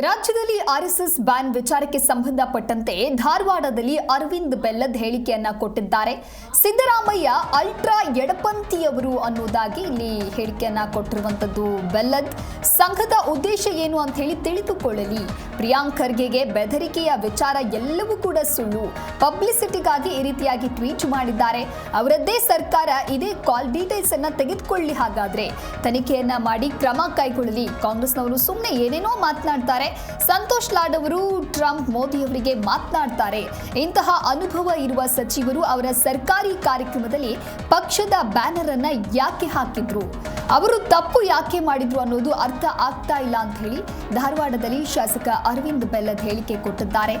ರಾಜ್ಯದಲ್ಲಿ RSS ban ವಿಚಾರಕ್ಕೆ ಸಂಬಂಧಪಟ್ಟಂತೆ ಧಾರವಾಡದಲ್ಲಿ ಅರವಿಂದ್ ಬೆಲ್ಲದ್ ಹೇಳಿಕೆಯನ್ನ ಕೊಟ್ಟಿದ್ದಾರೆ. ಸಿದ್ದರಾಮಯ್ಯ ಅಲ್ಟ್ರಾ ಎಡಪಂಥಿಯವರು ಅನ್ನೋದಾಗಿ ಇಲ್ಲಿ ಹೇಳಿಕೆಯನ್ನ ಕೊಟ್ಟಿರುವಂತದ್ದು ಬೆಲ್ಲದ್. ಸಂಘದ ಉದ್ದೇಶ ಏನು ಅಂತ ಹೇಳಿ ತಿಳಿದುಕೊಳ್ಳಲಿ. ಪ್ರಿಯಾಂಕ್ ಖರ್ಗೆಗೆ ಬೆದರಿಕೆಯ ವಿಚಾರ ಎಲ್ಲವೂ ಕೂಡ ಸುಳ್ಳು. ಪಬ್ಲಿಸಿಟಿಗಾಗಿ ಈ ರೀತಿಯಾಗಿ ಟ್ವೀಟ್ ಮಾಡಿದ್ದಾರೆ. ಅವರದ್ದೇ ಸರ್ಕಾರ ಇದೇ ಕಾಲ್ ಡೀಟೇಲ್ಸ್ ಅನ್ನ ತೆಗೆದುಕೊಳ್ಳಿ ಹಾಗಾದ್ರೆ. ತನಿಖೆಯನ್ನ ಮಾಡಿ ಕ್ರಮ ಕೈಗೊಳ್ಳಲಿ. ಕಾಂಗ್ರೆಸ್ನವರು ಸುಮ್ಮನೆ ಏನೇನೋ ಮಾತನಾಡ್ತಾರೆ. ಸಂತೋಷ್ ಲಾಡ್ ಅವರು, ಟ್ರಂಪ್ ಮೋದಿಯವರಿಗೆ ಮಾತನಾಡ್ತಾರೆ. ಇಂತಹ ಅನುಭವ ಇರುವ ಸಚಿವರು ಅವರ ಸರ್ಕಾರಿ ಕಾರ್ಯಕ್ರಮದಲ್ಲಿ ಪಕ್ಷದ ಬ್ಯಾನರ್ ಅನ್ನ ಯಾಕೆ ಹಾಕಿದ್ರು? ಅವರು ತಪ್ಪು ಯಾಕೆ ಮಾಡಿದ್ರು ಅನ್ನೋದು ಅರ್ಥ ಆಗ್ತಾ ಇಲ್ಲ ಅಂತ ಹೇಳಿ ಧಾರವಾಡದಲ್ಲಿ ಶಾಸಕ ಅರವಿಂದ್ ಬೆಲ್ಲದ್ ಹೇಳಿಕೆ ಕೊಟ್ಟಿದ್ದಾರೆ.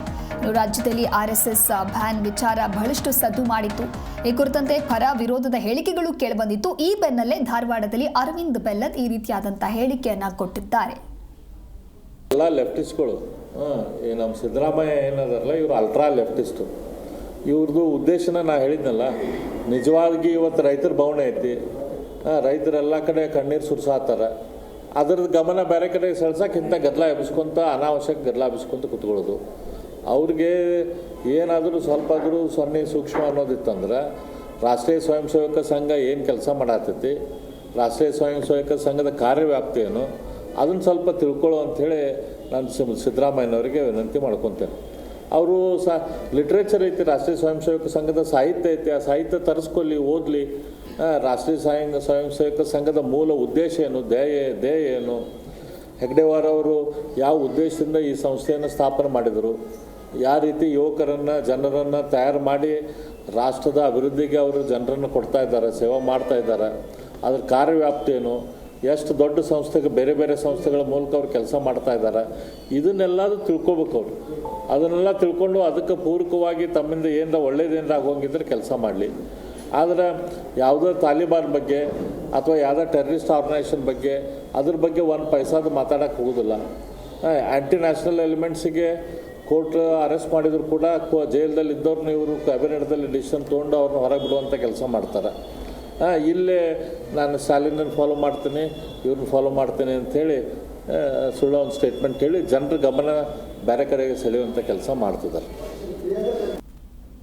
ರಾಜ್ಯದಲ್ಲಿ ಎಸ್ ಬ್ಯಾನ್ ವಿಚಾರ ಬಹಳಷ್ಟು ಸದ್ದು ಮಾಡಿತ್ತು. ಈ ಕುರಿತಂತೆ ಪರ ವಿರೋಧದ ಹೇಳಿಕೆಗಳು ಕೇಳಿಬಂದಿತ್ತು ಈ ಬೆನ್ನಲ್ಲೇ ಧಾರವಾಡದಲ್ಲಿ ಅರವಿಂದ್ ಬೆಲ್ಲದ್ ಈ ರೀತಿಯಾದಂತಹ ಹೇಳಿಕೆಯನ್ನ ಕೊಟ್ಟಿದ್ದಾರೆ. ಎಲ್ಲ ಲೆಫ್ಟಿಸ್ಟ್ಗಳು. ಹಾಂ ನಮ್ಮ ಸಿದ್ದರಾಮಯ್ಯ ಏನದಾರಲ್ಲ, ಇವರು ಅಲ್ಟ್ರಾ ಲೆಫ್ಟಿಸ್ಟು. ಇವ್ರದ್ದು ಉದ್ದೇಶನ ನಾ ಹೇಳಿದ್ನಲ್ಲ, ನಿಜವಾಗಿ ಇವತ್ತು ರೈತರ ಭವನ ಐತಿ. ರೈತರೆಲ್ಲ ಕಡೆ ಕಣ್ಣೀರು ಸುರಿಸಾತಾರ. ಅದ್ರದ್ದು ಗಮನ ಬೇರೆ ಕಡೆ ಸೆಳ್ಸಕ್ಕೆ ಇಂಥ ಗದ್ದಲ ಎಬ್ಬಿಸ್ಕೊಂತ ಅನಾವಶ್ಯಕ ಗದ್ದಲ ಎಬ್ಬಿಸ್ಕೊಂತ ಕುತ್ಕೊಳ್ಳೋದು. ಅವ್ರಿಗೆ ಏನಾದರೂ ಸ್ವಲ್ಪ ಆದರೂ ಸೊನ್ನೆ ಸೂಕ್ಷ್ಮ ಅನ್ನೋದಿತ್ತಂದ್ರೆ, ರಾಷ್ಟ್ರೀಯ ಸ್ವಯಂ ಸೇವಕ ಸಂಘ ಏನು ಕೆಲಸ ಮಾಡತ್ತೈತಿ ರಾಷ್ಟ್ರೀಯ ಸ್ವಯಂ ಸೇವಕ ಸಂಘದ ಕಾರ್ಯವ್ಯಾಪ್ತಿ ಏನು ಅದನ್ನು ಸ್ವಲ್ಪ ತಿಳ್ಕೊಳ್ಳೋ ಅಂಥೇಳಿ ನಾನು ಸಿಮ್ ಸಿದ್ದರಾಮಯ್ಯನವರಿಗೆ ವಿನಂತಿ ಮಾಡ್ಕೊತೇನೆ. ಅವರು ಸಹ ಲಿಟ್ರೇಚರ್ ಐತಿ, ರಾಷ್ಟ್ರೀಯ ಸ್ವಯಂ ಸೇವಕ ಸಂಘದ ಸಾಹಿತ್ಯ ಐತಿ, ಆ ಸಾಹಿತ್ಯ ತರಿಸ್ಕೊಳ್ಳಿ ಓದಲಿ ರಾಷ್ಟ್ರೀಯ ಸ್ವಯಂ ಸ್ವಯಂ ಸೇವಕ ಸಂಘದ ಮೂಲ ಉದ್ದೇಶ ಏನು, ಧ್ಯೇಯ ಧ್ಯೇಯ ಏನು? ಹೆಗ್ಡೆವಾರ್ ಅವರು ಯಾವ ಉದ್ದೇಶದಿಂದ ಈ ಸಂಸ್ಥೆಯನ್ನು ಸ್ಥಾಪನೆ ಮಾಡಿದರು? ಯಾವ ರೀತಿ ಯುವಕರನ್ನು, ಜನರನ್ನು ತಯಾರು ಮಾಡಿ ರಾಷ್ಟ್ರದ ಅಭಿವೃದ್ಧಿಗೆ ಅವರು ಜನರನ್ನು ಕೊಡ್ತಾ ಇದ್ದಾರೆ, ಸೇವೆ ಮಾಡ್ತಾ ಇದ್ದಾರೆ. ಅದ್ರ ಕಾರ್ಯವ್ಯಾಪ್ತಿ ಏನು? ಎಷ್ಟು ದೊಡ್ಡ ಸಂಸ್ಥೆಗೆ ಬೇರೆ ಬೇರೆ ಸಂಸ್ಥೆಗಳ ಮೂಲಕ ಅವ್ರು ಕೆಲಸ ಮಾಡ್ತಾ ಇದ್ದಾರೆ. ಇದನ್ನೆಲ್ಲದು ತಿಳ್ಕೊಬೇಕು ಅವರು. ಅದನ್ನೆಲ್ಲ ತಿಳ್ಕೊಂಡು ಅದಕ್ಕೆ ಪೂರಕವಾಗಿ ತಮ್ಮಿಂದ ಏನರ ಒಳ್ಳೇದೇನರ ಆಗೋಂಗಿದ್ರೆ ಕೆಲಸ ಮಾಡಲಿ. ಆದರೆ ಯಾವುದೋ ತಾಲಿಬಾನ್ ಬಗ್ಗೆ ಅಥವಾ ಯಾವುದೋ ಟೆರರಿಸ್ಟ್ ಆರ್ಗನೈಸೇಷನ್ ಬಗ್ಗೆ ಅದ್ರ ಬಗ್ಗೆ ಒಂದು ಪೈಸಾದ ಮಾತಾಡೋಕೆ ಹೋಗೋದಿಲ್ಲ. ಆ್ಯಂಟಿ ನ್ಯಾಷನಲ್ ಎಲಿಮೆಂಟ್ಸಿಗೆ ಕೋರ್ಟ್ ಅರೆಸ್ಟ್ ಮಾಡಿದರೂ ಕೂಡ ಜೈಲ್ದಲ್ಲಿ ಇದ್ದವ್ರನ್ನ ಇವರು ಕ್ಯಾಬಿನೆಟ್ದಲ್ಲಿ ಡಿಸಿಷನ್ ತೊಗೊಂಡು ಅವ್ರನ್ನ ಹೊರಗೆ ಬಿಡುವಂಥ ಕೆಲಸ ಮಾಡ್ತಾರೆ. ಇಲ್ಲೇ ನಾನು ಸ್ಟಾಲಿನನ್ನು ಫಾಲೋ ಮಾಡ್ತೀನಿ, ಇವ್ರನ್ನ ಫಾಲೋ ಮಾಡ್ತೀನಿ ಅಂಥೇಳಿ ಸುಳ್ಳು ಒಂದು ಸ್ಟೇಟ್ಮೆಂಟ್ ಹೇಳಿ, ಜನರ ಗಮನ ಬೇರೆ ಕಡೆಗೆ ಸೆಳೆಯುವಂಥ ಕೆಲಸ ಮಾಡ್ತಿದ್ದಾರೆ.